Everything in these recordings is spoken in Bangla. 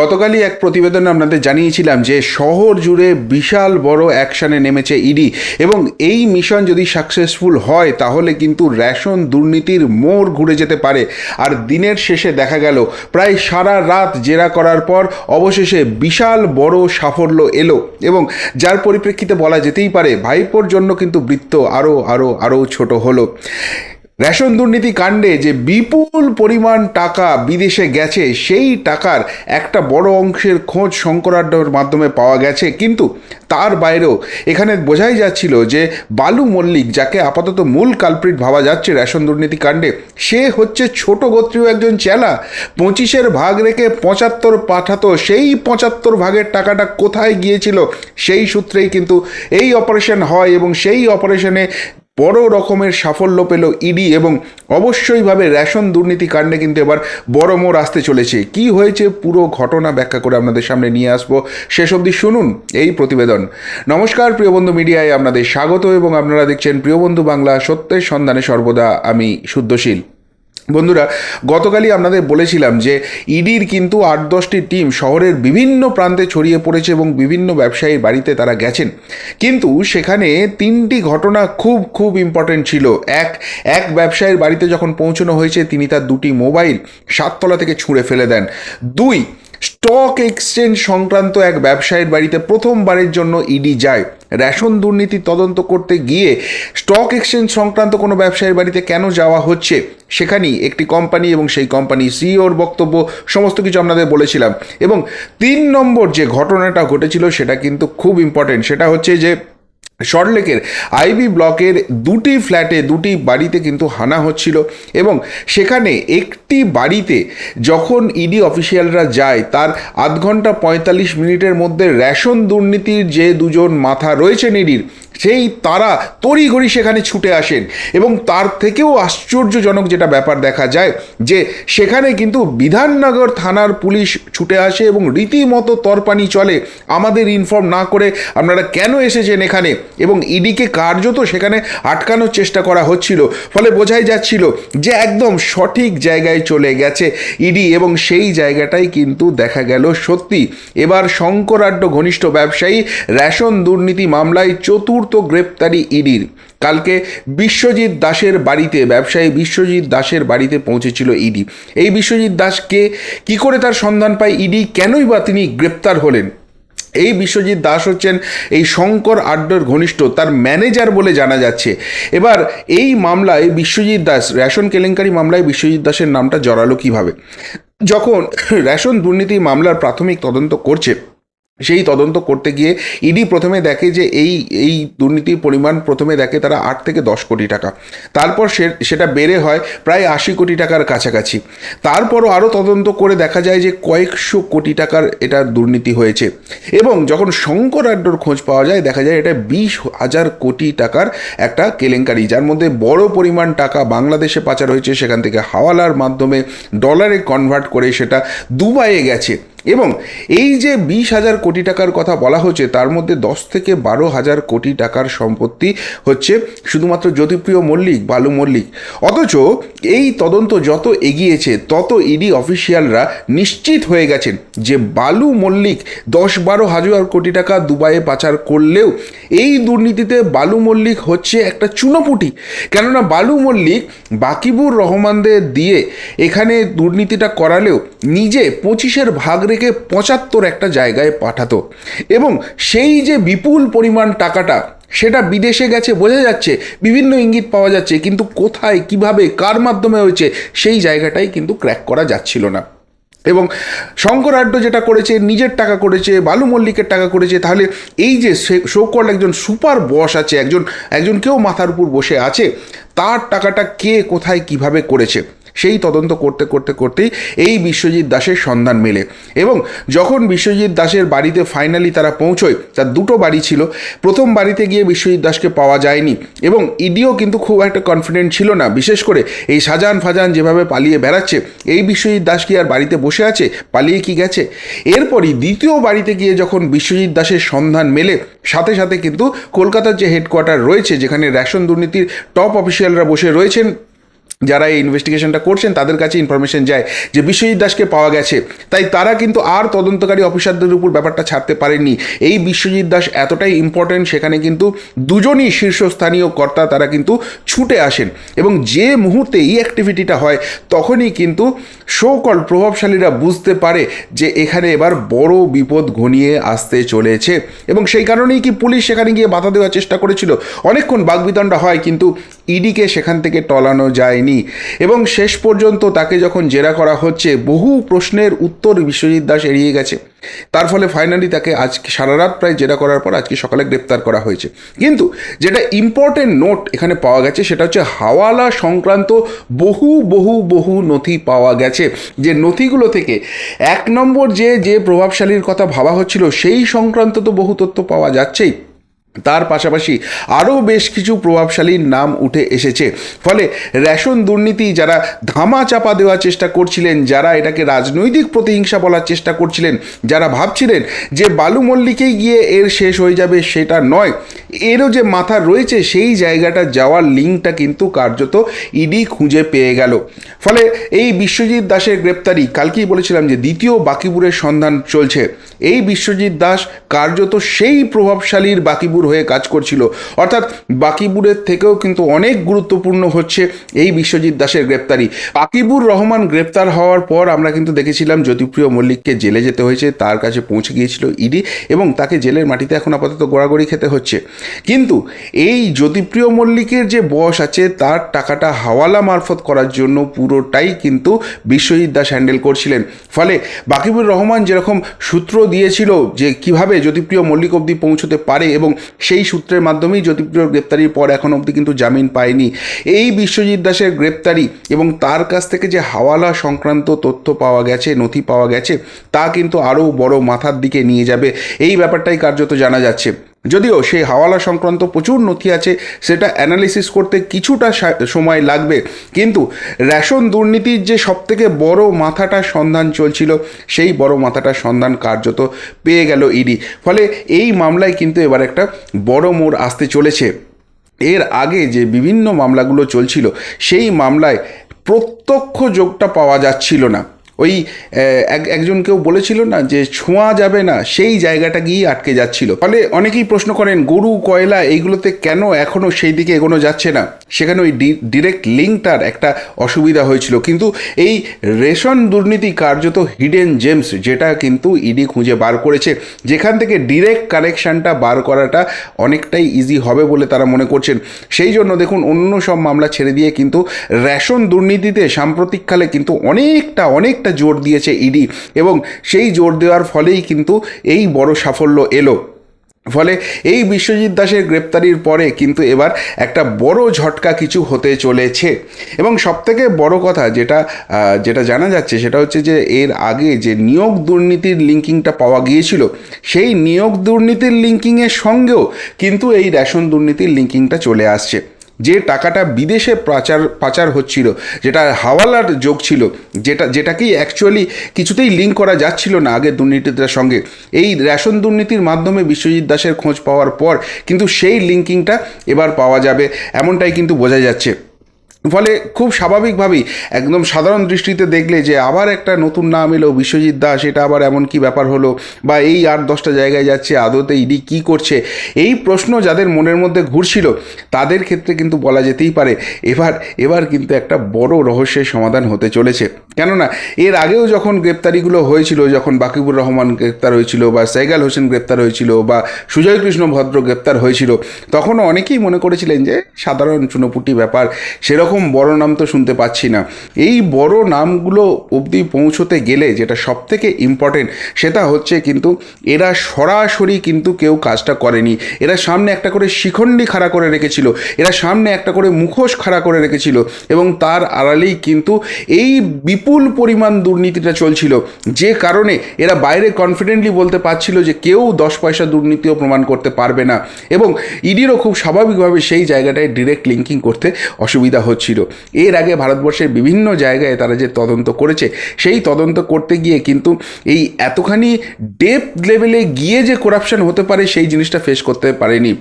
গতকালই এক প্রতিবেদনে আপনাদের জানিয়েছিলাম যে শহর জুড়ে বিশাল বড় অ্যাকশানে নেমেছে ইডি এবং এই মিশন যদি সাকসেসফুল হয়, তাহলে কিন্তু রেশন দুর্নীতির মোড় ঘুরে যেতে পারে। আর দিনের শেষে দেখা গেল, প্রায় সারা রাত জেরা করার পর অবশেষে বিশাল বড় সাফল্য এলো এবং যার পরিপ্রেক্ষিতে বলা যেতেই পারে, ভাইপোর জন্য কিন্তু বৃত্ত আরও আরও আরও ছোট হলো। রেশন দুর্নীতি কাণ্ডে যে বিপুল পরিমাণ টাকা বিদেশে গেছে, সেই টাকার একটা বড় অংশের খোঁজ শঙ্করাড্ডর মাধ্যমে পাওয়া গেছে। কিন্তু তার বাইরেও এখানে বোঝাই যাচ্ছিল যে বালু মল্লিক, যাকে আপাতত মূল কালপ্রিট ভাবা যাচ্ছে রেশন দুর্নীতি কাণ্ডে, সে হচ্ছে ছোট গোত্রীয় একজন চেলা। পঁচিশের ভাগ রেখে পঁচাত্তর পাঠাতো, সেই পঁচাত্তর ভাগের টাকাটা কোথায় গিয়েছিল সেই সূত্রেই কিন্তু এই অপারেশন হয় এবং সেই অপারেশনে বড় রকমের সাফল্য পেল ইডি এবং অবশ্যইভাবে রেশন দুর্নীতি কাণ্ডে কিন্তু এবার বড় মোড় আসতে চলেছে। কি হয়েছে পুরো ঘটনা ব্যাখ্যা করে আপনাদের সামনে নিয়ে আসব। শেষ অবধি শুনুন এই প্রতিবেদন। নমস্কার প্রিয় বন্ধু মিডিয়ায় আপনাদের স্বাগত এবং আপনারা দেখছেন প্রিয় বন্ধু বাংলা সত্যের সন্ধানে সর্বদা। আমি শুদ্ধশীল। বন্ধুরা, গতকালই আপনাদের বলেছিলাম যে ইডির কিন্তু আট দশটি টিম শহরের বিভিন্ন প্রান্তে ছড়িয়ে পড়েছে এবং বিভিন্ন ব্যবসায়ীর বাড়িতে তারা গেছেন। কিন্তু সেখানে তিনটি ঘটনা খুব খুব ইম্পর্টেন্ট ছিল। এক এক ব্যবসায়ীর বাড়িতে যখন পৌঁছানো হয়েছে, তিনি তার দুটি মোবাইল সাততলা থেকে ছুঁড়ে ফেলে দেন। দুই, স্টক এক্সচেঞ্জ সংক্রান্ত এক ব্যবসায়ীর বাড়িতে প্রথমবারের জন্য ইডি যায়। রেশন দুর্নীতি তদন্ত করতে গিয়ে স্টক এক্সচেঞ্জ সংক্রান্ত কোনো ব্যবসায়ীর বাড়িতে কেন যাওয়া হচ্ছে সেখানেই একটি কোম্পানি এবং সেই কোম্পানি সিইওর বক্তব্য, সমস্ত কিছু আপনাদের বলেছিলাম। এবং তিন নম্বর যে ঘটনাটা ঘটেছিল সেটা কিন্তু খুব ইম্পর্টেন্ট সেটা হচ্ছে যে সল্টলেকের আইবি ব্লকের দুটি ফ্ল্যাটে দুটি বাড়িতে কিন্তু হানা হচ্ছিল এবং সেখানে একটি বাড়িতে যখন ইডি অফিসিয়ালরা যায়, তার আধ ঘণ্টা পঁয়তাল্লিশ মিনিটের মধ্যে রেশন দুর্নীতির যে দুজন মাথা রয়েছেন ইডির, সেই তারা তড়িঘড়ি সেখানে ছুটে আসেন এবং তার থেকেও আশ্চর্যজনক যেটা ব্যাপার দেখা যায় যে সেখানে কিন্তু বিধাননগর থানার পুলিশ ছুটে আসে এবং রীতিমতো তরপানি চলে। আমাদের ইনফর্ম না করে আপনারা কেন এসেছেন এখানে? এবং ইডিকে কার্যত সেখানে আটকানোর চেষ্টা করা হচ্ছিল। ফলে বোঝাই যাচ্ছিল যে একদম সঠিক জায়গায় চলে গেছে ইডি এবং সেই জায়গাটাই কিন্তু দেখা গেল সত্যি। এবার শঙ্করাড্ড ঘনিষ্ঠ ব্যবসায়ী রেশন দুর্নীতি মামলায় চতুর্থ গ্রেপ্তারি ইডির। কালকে বিশ্বজিৎ দাসের বাড়িতে, ব্যবসায়ী বিশ্বজিৎ দাসের বাড়িতে পৌঁছেছিল ইডি। এই বিশ্বজিৎ দাসকে কি করে তার সন্ধান পায়? ইডি কেনই বা তিনি গ্রেপ্তার হলেন? এই বিশ্বজিৎ দাস হচ্ছেন এই শঙ্কর আড্ডর ঘনিষ্ঠ, তার ম্যানেজার বলে জানা যাচ্ছে। এবার এই মামলায় বিশ্বজিৎ দাস, রেশন কেলেঙ্কারি মামলায় বিশ্বজিৎ দাসের নামটা জড়ালো কীভাবে? যখন রেশন দুর্নীতি মামলার প্রাথমিক তদন্ত করছে সেই তদন্ত করতে গিয়ে ইডি প্রথমে দেখে যে এই এই দুর্নীতির পরিমাণ প্রথমে দেখে তারা আট থেকে দশ কোটি টাকা। তারপর সে, সেটা বেড়ে হয় প্রায় আশি কোটি টাকার কাছাকাছি। তারপরও আরও তদন্ত করে দেখা যায় যে কয়েকশো কোটি টাকার এটা দুর্নীতি হয়েছে। এবং যখন শঙ্কর আড্ডর খোঁজ পাওয়া যায়, দেখা যায় এটা বিশ হাজার কোটি টাকার একটা কেলেঙ্কারি, যার মধ্যে বড় পরিমাণ টাকা বাংলাদেশে পাচার হয়েছে। সেখান থেকে হাওয়ালার মাধ্যমে ডলারে কনভার্ট করে সেটা দুবাইয়ে গেছে। এবং এই যে বিশ হাজার কোটি টাকার কথা বলা হচ্ছে, তার মধ্যে দশ থেকে বারো হাজার কোটি টাকার সম্পত্তি হচ্ছে শুধুমাত্র জ্যোতিপ্রিয় মল্লিক, বালু মল্লিক। অথচ এই তদন্ত যত এগিয়েছে, তত ইডি অফিসিয়ালরা নিশ্চিত হয়ে গেছেন যে বালু মল্লিক দশ বারো হাজার কোটি টাকা দুবাইয়ে পাচার করলেও এই দুর্নীতিতে বালু মল্লিক হচ্ছে একটা চুনোপুটি। কেননা বালু মল্লিক বাকিবুর রহমানদের দিয়ে এখানে দুর্নীতিটা করালেও নিজে পঁচিশের ভাগ রেখে পঁচাত্তর একটা জায়গায় পাঠাতো। এবং সেই যে বিপুল পরিমাণ টাকাটা, সেটা বিদেশে গেছে বোঝা যাচ্ছে, বিভিন্ন ইঙ্গিত পাওয়া যাচ্ছে, কিন্তু কোথায়, কীভাবে, কার মাধ্যমে হয়েছে, সেই জায়গাটাই কিন্তু ক্র্যাক করা যাচ্ছিল না। এবং শঙ্করাড্ড যেটা করেছে, নিজের টাকা করেছে, বালু মল্লিকের টাকা করেছে, তাহলে এই যে শোকল একজন সুপার বস আছে, একজন একজন কেউ মাথার উপর বসে আছে, তার টাকাটা কে, কোথায়, কীভাবে করেছে? সেই তদন্ত করতে করতে, করতেই এই বিশ্বজিৎ দাসের সন্ধান মেলে। এবং যখন বিশ্বজিৎ দাসের বাড়িতে ফাইনালি তারা পৌঁছয়, তার দুটো বাড়ি ছিল, প্রথম বাড়িতে গিয়ে বিশ্বজিৎ দাসকে পাওয়া যায়নি। এবং ইডিও কিন্তু খুব একটা কনফিডেন্ট ছিল না, বিশেষ করে এই সাজান ফাজান যেভাবে পালিয়ে বেড়াচ্ছে, এই বিশ্বজিৎ দাস কি আর বাড়িতে বসে আছে, পালিয়ে কি গেছে? এরপরই দ্বিতীয় বাড়িতে গিয়ে যখন বিশ্বজিৎ দাসের সন্ধান মেলে, সাথে সাথে কিন্তু কলকাতার যে হেডকোয়ার্টার রয়েছে, যেখানে রেশন দুর্নীতির টপ অফিসিয়ালরা বসে রয়েছেন যারা এই ইনভেস্টিগেশনটা করছেন, তাদের কাছে ইনফরমেশন যায় যে বিশ্বজিৎ দাসকে পাওয়া গেছে। তাই তারা কিন্তু আর তদন্তকারী অফিসারদের উপর ব্যাপারটা ছাড়তে পারেননি। এই বিশ্বজিৎ দাস এতটাই ইম্পর্টেন্ট সেখানে কিন্তু দুজনই শীর্ষস্থানীয় কর্তা তারা কিন্তু ছুটে আসেন। এবং যে মুহূর্তে এই অ্যাক্টিভিটিটা হয়, তখনই কিন্তু শোকল প্রভাবশালীরা বুঝতে পারে যে এখানে এবার বড় বিপদ ঘনিয়ে আসতে চলেছে। এবং সেই কারণেই কি পুলিশ সেখানে গিয়ে বাধা দেওয়ার চেষ্টা করেছিল? অনেকক্ষণ বাগবিতণ্ডা হয়, কিন্তু ইডিকে সেখান থেকে টলানো যায়নি এবং শেষ পর্যন্ত তাকে যখন জেরা করা হচ্ছে, বহু প্রশ্নের উত্তর বিশ্বজিৎ দাস এড়িয়ে গেছে। তার ফলে ফাইনালি তাকে আজকে সারা রাত প্রায় জেরা করার পর আজকে সকালে গ্রেপ্তার করা হয়েছে। কিন্তু যেটা ইম্পর্টেন্ট নোট এখানে পাওয়া গেছে, সেটা হচ্ছে হাওয়ালা সংক্রান্ত বহু বহু বহু নথি পাওয়া গেছে। যে নথিগুলো থেকে এক নম্বর যে যে প্রভাবশালীর কথা ভাবা হচ্ছিল, সেই সংক্রান্ত তো বহু তথ্য পাওয়া যাচ্ছেই। তার পাশাপাশি আরও বেশ কিছু প্রভাবশালীর নাম উঠে এসেছে। ফলে রেশন দুর্নীতি যারা ধামা চাপা দেওয়ার চেষ্টা করছিলেন, যারা এটাকে রাজনৈতিক প্রতিহিংসা বলার চেষ্টা করছিলেন, যারা ভাবছিলেন যে বালু মল্লিকেই গিয়ে এর শেষ হয়ে যাবে সেটা নয় এরও যে মাথা রয়েছে, সেই জায়গাটা যাওয়ার লিঙ্কটা কিন্তু কার্যত ইডি খুঁজে পেয়ে গেল। ফলে এই বিশ্বজিৎ দাসের গ্রেপ্তারি, কালকেই বলেছিলাম যে দ্বিতীয় বাকিবুরের সন্ধান চলছে। এই বিশ্বজিৎ দাস কার্যত সেই প্রভাবশালীর বাকিবুর হয়ে কাজ করছিল। অর্থাৎ বাকিবুরের থেকেও কিন্তু অনেক গুরুত্বপূর্ণ হচ্ছে এই বিশ্বজিৎ দাসের গ্রেপ্তারি। বাকিবুর রহমান গ্রেপ্তার হওয়ার পর আমরা কিন্তু দেখেছিলাম জ্যোতিপ্রিয় মল্লিককে জেলে যেতে হয়েছে, তার কাছে পৌঁছে গিয়েছিল ইডি এবং তাকে জেলের মাটিতে এখন আপাতত গোড়াগড়ি খেতে হচ্ছে। কিন্তু এই জ্যোতিপ্রিয় মল্লিকের যে বস আছে, তার টাকাটা হাওয়ালা মারফত করার জন্য পুরোটাই কিন্তু বিশ্বজিৎ দাস হ্যান্ডেল করছিলেন। ফলে বাকিবুর রহমান যেরকম সূত্র দিয়েছিল যে কীভাবে জ্যোতিপ্রিয় মল্লিক অবধি পৌঁছতে পারে এবং সেই সূত্রের মাধ্যমেই জ্যোতিপ্রিয় গ্রেপ্তারির পর এখন অবধি কিন্তু জামিন পায়নি। এই বিশ্বজিৎ দাসের গ্রেপ্তারি এবং তার কাছ থেকে যে হাওয়ালা সংক্রান্ত তথ্য পাওয়া গেছে, নথি পাওয়া গেছে, তা কিন্তু আরও বড় মাথার দিকে নিয়ে যাবে। এই ব্যাপারটাই কার্যত জানা যাচ্ছে। যদিও সেই হাওয়ালা সংক্রান্ত প্রচুর নথি আছে, সেটা অ্যানালিসিস করতে কিছুটা সময় লাগবে। কিন্তু রেশন দুর্নীতির যে সবথেকে বড় মাথাটার সন্ধান চলছিল, সেই বড় মাথাটার সন্ধান কার্যত পেয়ে গেল ইডি। ফলে এই মামলায় কিন্তু এবার একটা বড় মোড় আসতে চলেছে। এর আগে যে বিভিন্ন মামলাগুলো চলছিল, সেই মামলায় প্রত্যক্ষ যোগটা পাওয়া যাচ্ছিল না। ওই এক একজন কেউ বলেছিল না যে ছোঁয়া যাবে না, সেই জায়গাটা গিয়ে আটকে যাচ্ছিল। ফলে অনেকেই প্রশ্ন করেন, গরু, কয়লা এইগুলোতে কেন এখনও সেই দিকে এগোনো যাচ্ছে না? সেখানে ওই ডিরেক্ট লিঙ্কটার একটা অসুবিধা হয়েছিল। কিন্তু এই রেশন দুর্নীতি কার্যত হিডেন জেমস, যেটা কিন্তু ইডি খুঁজে বার করেছে, যেখান থেকে ডিরেক্ট কানেকশানটা বার করাটা অনেকটাই ইজি হবে বলে তারা মনে করছেন। সেই জন্য দেখুন, অন্য সব মামলা ছেড়ে দিয়ে কিন্তু রেশন দুর্নীতিতে সাম্প্রতিককালে কিন্তু অনেকটা অনেকটা জোর দিয়েছে ইডি এবং সেই জোর দেওয়ার ফলেই কিন্তু এই বড় সাফল্য এলো। ফলে এই বিশ্বজিৎ দাসের গ্রেপ্তারির পরে কিন্তু এবার একটা বড় ঝটকা কিছু হতে চলেছে। এবং সবথেকে বড় কথা যেটা যেটা জানা যাচ্ছে সেটা হচ্ছে যে এর আগে যে নিয়োগ দুর্নীতির লিঙ্কিংটা পাওয়া গিয়েছিল, সেই নিয়োগ দুর্নীতির লিঙ্কিংয়ের সঙ্গেও কিন্তু এই রেশন দুর্নীতির লিঙ্কিংটা চলে আসছে। যে টাকাটা বিদেশে পাচার পাচার হচ্ছিল, যেটা হাওয়ালার যোগ ছিল, যেটা, যেটাকেই অ্যাকচুয়ালি কিছুতেই লিঙ্ক করা যাচ্ছিল না আগে দুর্নীতিদের সঙ্গে। এই রেশন দুর্নীতির মাধ্যমে বিশ্বজিৎ দাসের খোঁজ পাওয়ার পর কিন্তু সেই লিঙ্কিংটা এবার পাওয়া যাবে, এমনটাই কিন্তু বোঝা যাচ্ছে। ফলে খুব স্বাভাবিকভাবেই একদম সাধারণ দৃষ্টিতে দেখলে যে আবার একটা নতুন নাম এলো, বিশ্বজিৎ দাস, এটা আবার এমন কি ব্যাপার হলো, বা এই আট দশটা জায়গায় যাচ্ছে, আদতে ইডি কী করছে, এই প্রশ্ন যাদের মনের মধ্যে ঘুরছিল, তাদের ক্ষেত্রে কিন্তু বলা যেতেই পারে, এবার এবার কিন্তু একটা বড় রহস্যের সমাধান হতে চলেছে। কেননা, এর আগেও যখন গ্রেপ্তারিগুলো হয়েছিল, যখন বাকিবুর রহমান গ্রেপ্তার হয়েছিল, বা সাইগাল হোসেন গ্রেপ্তার হয়েছিল, বা সুজয় কৃষ্ণ ভদ্র গ্রেপ্তার হয়েছিল, তখনও অনেকেই মনে করেছিলেন যে, সাধারণ চুনোপুটি ব্যাপার, সেরকম বড় নাম তো শুনতে পাচ্ছি না। এই বড় নামগুলো অবধি পৌঁছতে গেলে যেটা সব থেকে ইম্পর্টেন্ট সেটা হচ্ছে কিন্তু এরা সরাসরি কিন্তু কেউ কাজটা করেনি। এরা সামনে একটা করে শিখণ্ডি খাড়া করে রেখেছিল। এরা সামনে একটা করে মুখোশ খাড়া করে রেখেছিল এবং তার আড়ালেই কিন্তু এই বিপুল পরিমাণ দুর্নীতিটা চলছিল। যে কারণে এরা বাইরে কনফিডেন্টলি বলতে পারছিল যে কেউ দশ পয়সা দুর্নীতিও প্রমাণ করতে পারবে না। এবং ইডিরও খুব স্বাভাবিকভাবে সেই জায়গাটায় ডিরেক্ট লিঙ্কিং করতে অসুবিধা হচ্ছিল এর আগে ভারতবর্ষের বিভিন্ন জায়গায় তারা যে তদন্ত করেছে, সেই তদন্ত করতে গিয়ে কিন্তু এই এতখানি ডেপ লেভেলে গিয়ে যে করাপশন হতে পারে, সেই জিনিসটা ফেস করতে পারেনি।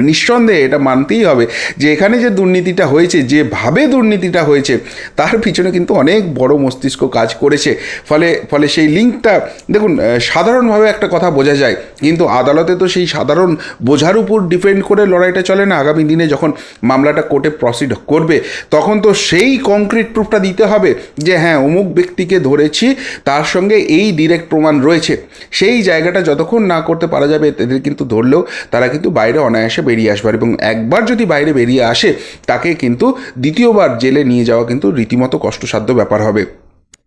নিঃসন্দেহে এটা মানতেই হবে যে এখানে যে দুর্নীতিটা হয়েছে, যেভাবে দুর্নীতিটা হয়েছে, তার পিছনে কিন্তু অনেক বড় মস্তিষ্ক কাজ করেছে। ফলে ফলে সেই লিঙ্কটা, দেখুন সাধারণভাবে একটা কথা বোঝা যায়, কিন্তু আদালতে তো সেই সাধারণ বোঝার উপর ডিপেন্ড করে লড়াইটা চলে না। আগামী দিনে যখন মামলাটা কোর্টে প্রসিড করবে, তখন তো সেই কংক্রিট প্রুফটা দিতে হবে যে হ্যাঁ অমুক ব্যক্তিকে ধরেছি, তার সঙ্গে এই ডিরেক্ট প্রমাণ রয়েছে। সেই জায়গাটা যতক্ষণ না করতে পারা যাবে এদের কিন্তু ধরলেও তারা কিন্তু বাইরে অনায়াসে বেরিয়ে আসবার এবং একবার যদি বাইরে বেরিয়ে আসে, তাকে কিন্তু দ্বিতীয়বার জেলে নিয়ে যাওয়া কিন্তু রীতিমতো কষ্টসাধ্য ব্যাপার হবে।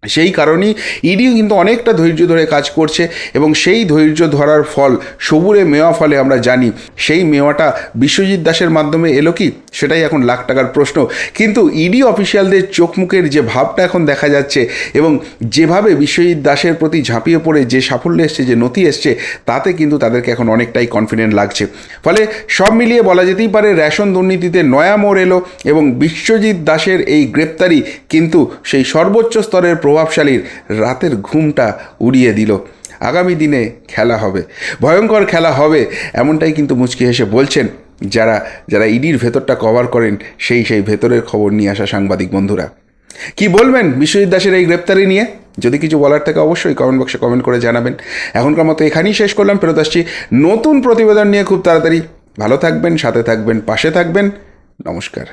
সেই কারণেই ইডিও কিন্তু অনেকটা ধৈর্য ধরে কাজ করছে এবং সেই ধৈর্য ধরার ফল, সবুরে মেওয়া ফলে আমরা জানি, সেই মেওয়াটা বিশ্বজিৎ দাসের মাধ্যমে এলো কি? সেটাই এখন লাখ টাকার প্রশ্ন। কিন্তু ইডি অফিসিয়ালদের চোখ মুখের যে ভাবটা এখন দেখা যাচ্ছে এবং যেভাবে বিশ্বজিৎ দাসের প্রতি ঝাঁপিয়ে পড়ে, যে সাফল্য এসছে, যে নথি এসছে, তাতে কিন্তু তাদেরকে এখন অনেকটাই কনফিডেন্ট লাগছে। ফলে সব মিলিয়ে বলা যেতেই পারে, রেশন দুর্নীতিতে নয়া মোড় এলো এবং বিশ্বজিৎ দাসের এই গ্রেপ্তারি কিন্তু সেই সর্বোচ্চ স্তরের প্রভাবশালীর রাতের ঘুমটা উড়িয়ে দিল। আগামী দিনে খেলা হবে। ভয়ঙ্কর খেলা হবে, এমনটাই কিন্তু মুচকি হেসে বলছেন যারা যারা ইডির ভেতরটা কভার করেন, সেই সেই ভেতরের খবর নিয়ে আসা সাংবাদিক বন্ধুরা। কি বলবেন বিশ্বজিৎ দাসের এই গ্রেপ্তারি নিয়ে? যদি কিছু বলার থাকে অবশ্যই কমেন্ট বক্সে কমেন্ট করে জানাবেন। এখনকার মতো এখানেই শেষ করলাম, ফেরত আসছি নতুন প্রতিবেদন নিয়ে খুব তাড়াতাড়ি। ভালো থাকবেন, সাথে থাকবেন, পাশে থাকবেন। নমস্কার।